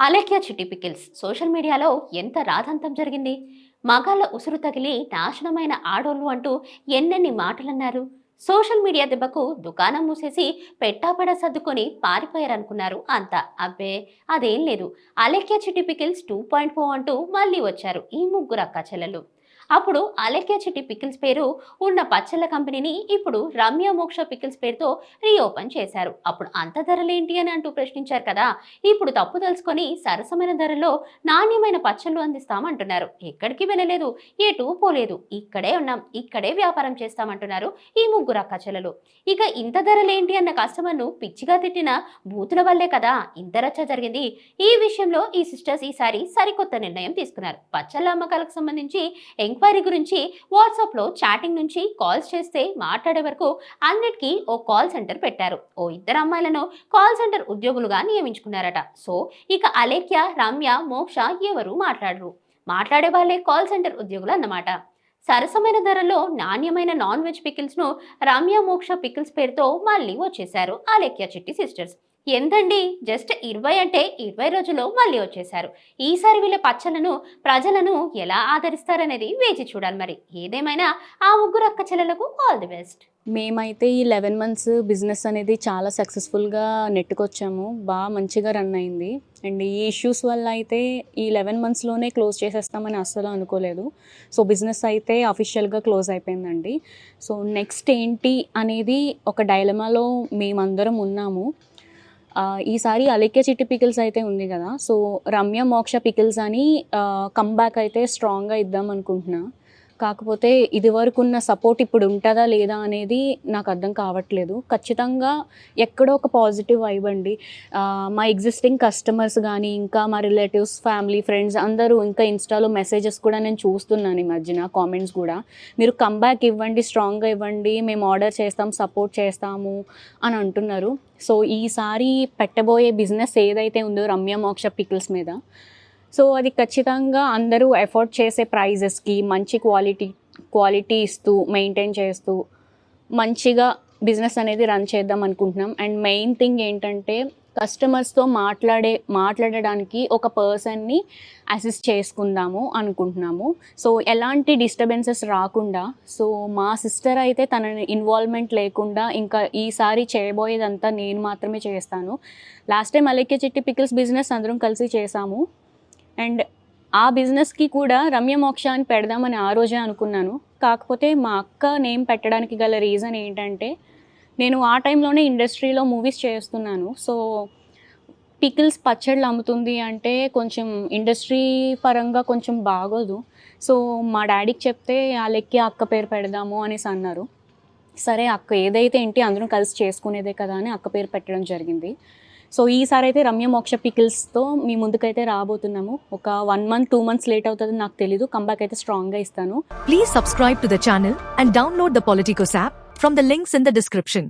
అలేఖ్య చిట్టి pickles social మీడియాలో ఎంత రాధంతం జరిగింది? మగాళ్ళ ఉసురు తగిలి నాశనమైన ఆడోళ్ళు అంటూ ఎన్నెన్ని మాటలన్నారు? సోషల్ మీడియా దెబ్బకు దుకాణం మూసేసి పెట్టాపడ సర్దుకొని పారిపోయారనుకున్నారు అంతా. అబ్బే అదేం లేదు. అలేఖ్య చిట్టి పికిల్స్ టూ పాయింట్ ఫోర్ అంటూ మళ్ళీ వచ్చారు ఈ ముగ్గురు అక్క చెల్లెలు. అప్పుడు అలేఖ్య చెట్టి పికిల్స్ పేరు ఉన్న పచ్చళ్ళ కంపెనీని ఇప్పుడు రమ్య మోక్ష పికిల్స్ పేరుతో రీఓపెన్ చేశారు. అప్పుడు అంత ధరలేంటి అని అంటూ ప్రశ్నించారు కదా. ఇప్పుడు తప్పు తెలుసుకొని సరసమైన ధరలో నాణ్యమైన పచ్చళ్ళు అందిస్తామంటున్నారు. ఎక్కడికి వెళ్ళలేదు ఎటు పోలేదు. ఇక్కడే ఉన్నాం ఇక్కడే వ్యాపారం చేస్తామంటున్నారు ఈ ముగ్గురు అక్క చెల్లెలు. ఇక ఇంత ధరలేంటి అన్న కస్టమర్ను పిచ్చిగా తిట్టిన బూతుల వల్లే కదా ఇంత రచ్చ జరిగింది. ఈ విషయంలో ఈ సిస్టర్స్ ఈసారి సరికొత్త నిర్ణయం తీసుకున్నారు. పచ్చళ్ళ అమ్మకాలకు సంబంధించి ఎంక్వైరీ గురించి వాట్సాప్లో చాటింగ్ నుంచి కాల్స్ చేస్తే మాట్లాడే వరకు అన్నిటికీ ఓ కాల్ సెంటర్ పెట్టారు. ఓ ఇద్దరు అమ్మాయిలను కాల్ సెంటర్ ఉద్యోగులుగా నియమించుకున్నారట. సో ఇక అలేఖ్య రమ్య మోక్ష ఎవరు మాట్లాడరు. మాట్లాడే వాళ్ళే కాల్ సెంటర్ ఉద్యోగులు అన్నమాట. సరసమైన ధరలో నాణ్యమైన నాన్ వెజ్ పికిల్స్ను రమ్య మోక్ష పికిల్స్ పేరుతో మళ్ళీ వచ్చేశారు అలేఖ్య చిట్టి సిస్టర్స్ ఎంతండి? జస్ట్ ఇరవై అంటే ఇరవై రోజుల్లో మళ్ళీ వచ్చేశారు. ఈసారి వీళ్ళ పచ్చలను ప్రజలను ఎలా ఆదరిస్తారనేది వేచి చూడాలి మరి. ఏదేమైనా ఆ ముగ్గురు అక్క చెల్లెలకు ఆల్ ది బెస్ట్. మేమైతే ఈ లెవెన్ మంత్స్ బిజినెస్ అనేది చాలా సక్సెస్ఫుల్గా నెట్టుకొచ్చాము. బాగా మంచిగా రన్ అయింది. అండ్ ఈ ఇష్యూస్ వల్ల అయితే ఈ లెవెన్ మంత్స్లోనే క్లోజ్ చేసేస్తామని అస్సలు అనుకోలేదు. సో బిజినెస్ అయితే అఫీషియల్గా క్లోజ్ అయిపోయిందండి. సో నెక్స్ట్ ఏంటి అనేది ఒక డైలమాలో మేమందరం ఉన్నాము. ఈసారి అలెక్య చిట్టి పికిల్స్ అయితే ఉంది కదా. సో రమ్య మోక్ష పికిల్స్ అని కంబ్యాక్ అయితే స్ట్రాంగ్గా ఇద్దాం అనుకుంటున్నా. కాకపోతే ఇది వరకు ఉన్న సపోర్ట్ ఇప్పుడు ఉంటుందా లేదా అనేది నాకు అర్థం కావట్లేదు. ఖచ్చితంగా ఎక్కడో ఒక పాజిటివ్ వైబ్ అండి. మా ఎగ్జిస్టింగ్ కస్టమర్స్ కానీ ఇంకా మా రిలేటివ్స్ ఫ్యామిలీ ఫ్రెండ్స్ అందరూ ఇంకా ఇన్స్టాలో మెసేజెస్ కూడా నేను చూస్తున్నాను ఈ మధ్యన కామెంట్స్ కూడా. మీరు కంబ్యాక్ ఇవ్వండి స్ట్రాంగ్గా ఇవ్వండి మేము ఆర్డర్ చేస్తాం సపోర్ట్ చేస్తాము అని అంటున్నారు. సో ఈసారి పెట్టబోయే బిజినెస్ ఏదైతే ఉందో రమ్య మోక్ష పికిల్స్ మీద సో అది ఖచ్చితంగా అందరూ ఎఫోర్డ్ చేసే ప్రైజెస్కి మంచి క్వాలిటీ క్వాలిటీ ఇస్తూ మెయింటైన్ చేస్తూ మంచిగా బిజినెస్ అనేది రన్ చేద్దాం అనుకుంటున్నాం. అండ్ మెయిన్ థింగ్ ఏంటంటే కస్టమర్స్తో మాట్లాడే మాట్లాడడానికి ఒక పర్సన్ని అసిస్ట్ చేసుకుందాము అనుకుంటున్నాము. సో ఎలాంటి డిస్టర్బెన్సెస్ రాకుండా సో మా సిస్టర్ అయితే తన ఇన్వాల్వ్మెంట్ లేకుండా ఇంకా ఈసారి చేయబోయేదంతా నేను మాత్రమే చేస్తాను. లాస్ట్ టైం అలెక్య చిట్టి పికిల్స్ బిజినెస్ అందరం కలిసి చేసాము. అండ్ ఆ బిజినెస్కి కూడా రమ్య మోక్ష అని పెడదామని ఆ రోజే అనుకున్నాను. కాకపోతే మా అక్క నేమ్ పెట్టడానికి గల రీజన్ ఏంటంటే నేను ఆ టైంలోనే ఇండస్ట్రీలో మూవీస్ చేస్తున్నాను. సో పికిల్స్ పచ్చళ్ళు అమ్ముతుంది అంటే కొంచెం ఇండస్ట్రీ పరంగా కొంచెం బాగోదు. సో మా డాడీకి చెప్తే వాళ్ళెక్కి అక్క పేరు పెడదాము అనేసి అన్నారు. సరే అక్క ఏదైతే ఏంటి అందరం కలిసి చేసుకునేదే కదా అని అక్క పేరు పెట్టడం జరిగింది. సో ఈసారి అయితే రమ్య మోక్ష పికిల్స్తో మీ ముందుకైతే రాబోతున్నాము. ఒక one month two months late అవుతుంది నాకు తెలీదు. కంబ్యాక్ అయితే స్ట్రాంగ్గా ఇస్తాను please subscribe to the and download the Politicos app from the links in the description